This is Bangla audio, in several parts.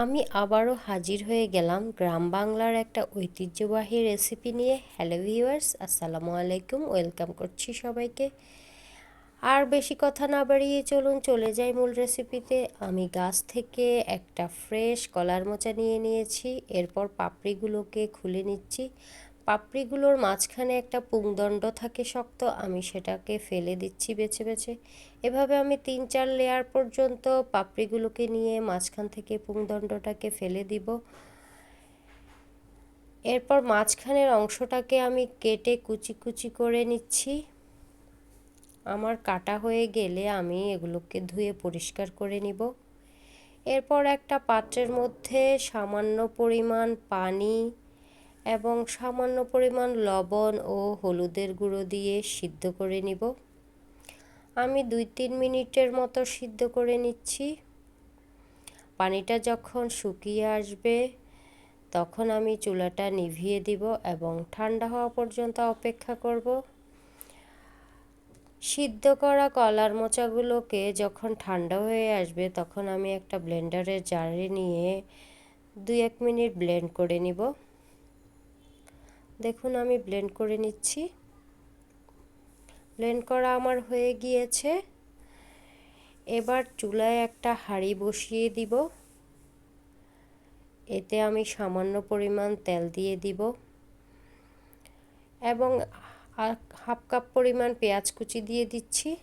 আমি আবারও হাজির হয়ে গেলাম গ্রাম বাংলার একটা ঐতিহ্যবাহী রেসিপি নিয়ে। হ্যালো ভিউয়ার্স আসসালামু আলাইকুম। ওয়েলকাম করছি সবাইকে। আর বেশি কথা না বাড়িয়ে চলুন, চলে যাই মূল রেসিপিতে আমি গাছ থেকে একটা ফ্রেশ কলার মোচা নিয়ে নিয়েছি। এরপর পাপড়িগুলোকে খুলে নিচ্ছি। পাপড়িগুলোর মাঝখানে একটা পুংদণ্ড থাকে শক্ত, আমি সেটাকে ফেলে দিচ্ছি বেছে বেছে। এভাবে আমি তিন চার লেয়ার পর্যন্ত পাপড়িগুলোকে নিয়ে মাঝখান থেকে পুংদণ্ডটাকে ফেলে দিব। এরপর মাঝখানের অংশটাকে আমি কেটে কুচি কুচি করে নিচ্ছি। আমার কাটা হয়ে গেলে আমি এগুলোকে ধুয়ে পরিষ্কার করে নিব। এরপর একটা পাত্রের মধ্যে সামান্য পরিমাণ পানি এবং সামান্য পরিমাণ লবণ ও হলুদের গুঁড়ো দিয়ে সিদ্ধ করে নিব। আমি দুই তিন মিনিটের মতো সিদ্ধ করে নিচ্ছি। পানিটা যখন শুকিয়ে আসবে, তখন আমি চুলাটা নিভিয়ে দিব এবং ঠান্ডা হওয়া পর্যন্ত অপেক্ষা করব। সিদ্ধ করা কলার মোচাগুলোকে যখন ঠান্ডা হয়ে আসবে, তখন আমি একটা ব্লেন্ডারের জারে নিয়ে দুই এক মিনিট ব্লেন্ড করে নিব। দেখুন, আমি ব্লেন্ড করে নিচ্ছি। ব্লেন্ড করা আমার হয়ে গিয়েছে। এবার চুলায় একটা হাঁড়ি বসিয়ে দিব। এতে আমি সামান্য পরিমাণ তেল দিয়ে দিব। এবং হাফ কাপ পরিমাণ পেঁয়াজ কুচি দিয়ে দিচ্ছি।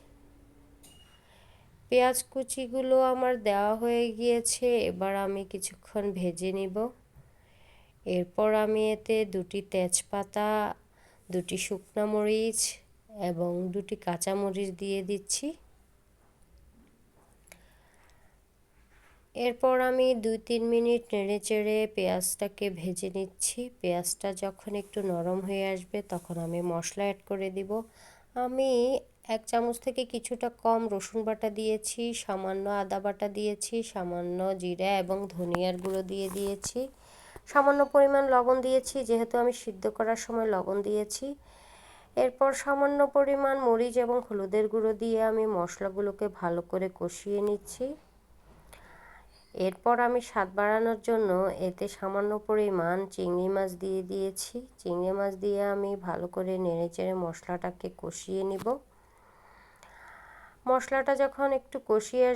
পেঁয়াজ কুচিগুলো আমার দেওয়া হয়ে গিয়েছে। এবার আমি কিছুক্ষণ ভেজে নিব। এরপর আমি এতে দুটি তেজপাতা, দুটি শুকনো মরিচ এবং দুটি কাঁচা মরিচ দিয়ে দিচ্ছি। এরপর আমি দুই তিন মিনিট নেড়ে চেড়ে পেঁয়াজটাকে ভেজে নিচ্ছি। পেঁয়াজটা যখন একটু নরম হয়ে আসবে তখন আমি মশলা অ্যাড করে দিব। আমি এক চামচ থেকে কিছুটা কম রসুন বাটা দিয়েছি, সামান্য আদা বাটা দিয়েছি, সামান্য জিরা এবং ধনিয়ার গুঁড়ো দিয়ে দিয়েছি। সামান্য পরিমাণ লবণ দিয়েছি, যেহেতু আমি সিদ্ধ করার সময় লবণ দিয়েছি। এরপর সামান্য পরিমাণ মরিচ এবং হলুদের গুঁড়ো দিয়ে আমি মশলাগুলোকে ভালো করে কষিয়ে নিচ্ছি। এরপর আমি স্বাদ বাড়ানোর জন্য এতে সামান্য পরিমাণ চিংড়ি মাছ দিয়ে দিয়েছি। চিংড়ি মাছ দিয়ে আমি ভালো করে নেড়েচেড়ে মশলাটাকে কষিয়ে নিব। মশলাটা যখন একটু কষিয়ে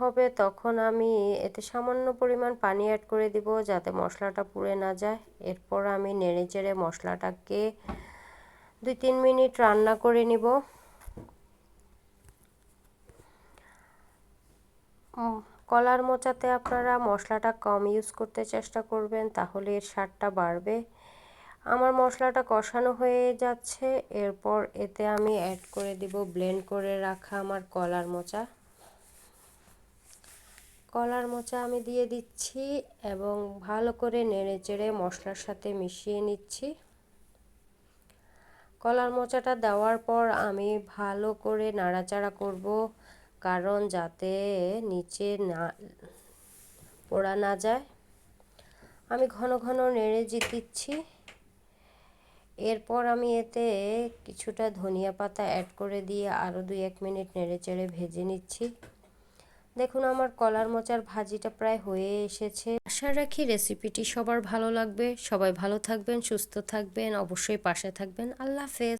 হবে, তখন আমি এতে সামান্য পরিমাণ পানি অ্যাড করে দিব যাতে মশলাটা পুড়ে না যায়। এরপর আমি নেড়েচেড়ে মশলাটাকে দুই তিন মিনিট রান্না করে নিব। কলার মোচাতে আপনারা মশলাটা কম ইউজ করতে চেষ্টা করবেন, তাহলে এর স্বাদটা বাড়বে। আমার মশলাটা কষানো হয়ে যাচ্ছে। এরপর এতে আমি অ্যাড করে দিব ব্লেন্ড করে রাখা আমার কলার মোচা। কলার মোচা আমি দিয়ে দিচ্ছি এবং ভালো করে নেড়ে চেড়ে মশলার সাথে মিশিয়ে নিচ্ছি। কলার মোচাটা দেওয়ার পর আমি ভালো করে নাড়াচাড়া করব, কারণ যাতে নিচে না, পোড়া না যায়। আমি ঘন ঘন নেড়ে দিচ্ছি। এরপর আমি এতে কিছুটা ধনিয়া পাতা অ্যাড করে দিয়ে আরও দুই এক মিনিট নেড়ে চেড়ে ভেজে নিচ্ছি। দেখুন আমার কলার মোচার ভাজিটা প্রায় হয়ে এসেছে। আশা রাখি রেসিপিটি সবার ভালো লাগবে। সবাই ভালো থাকবেন, সুস্থ থাকবেন, অবশ্যই পাশে থাকবেন। আল্লাহ হাফেজ।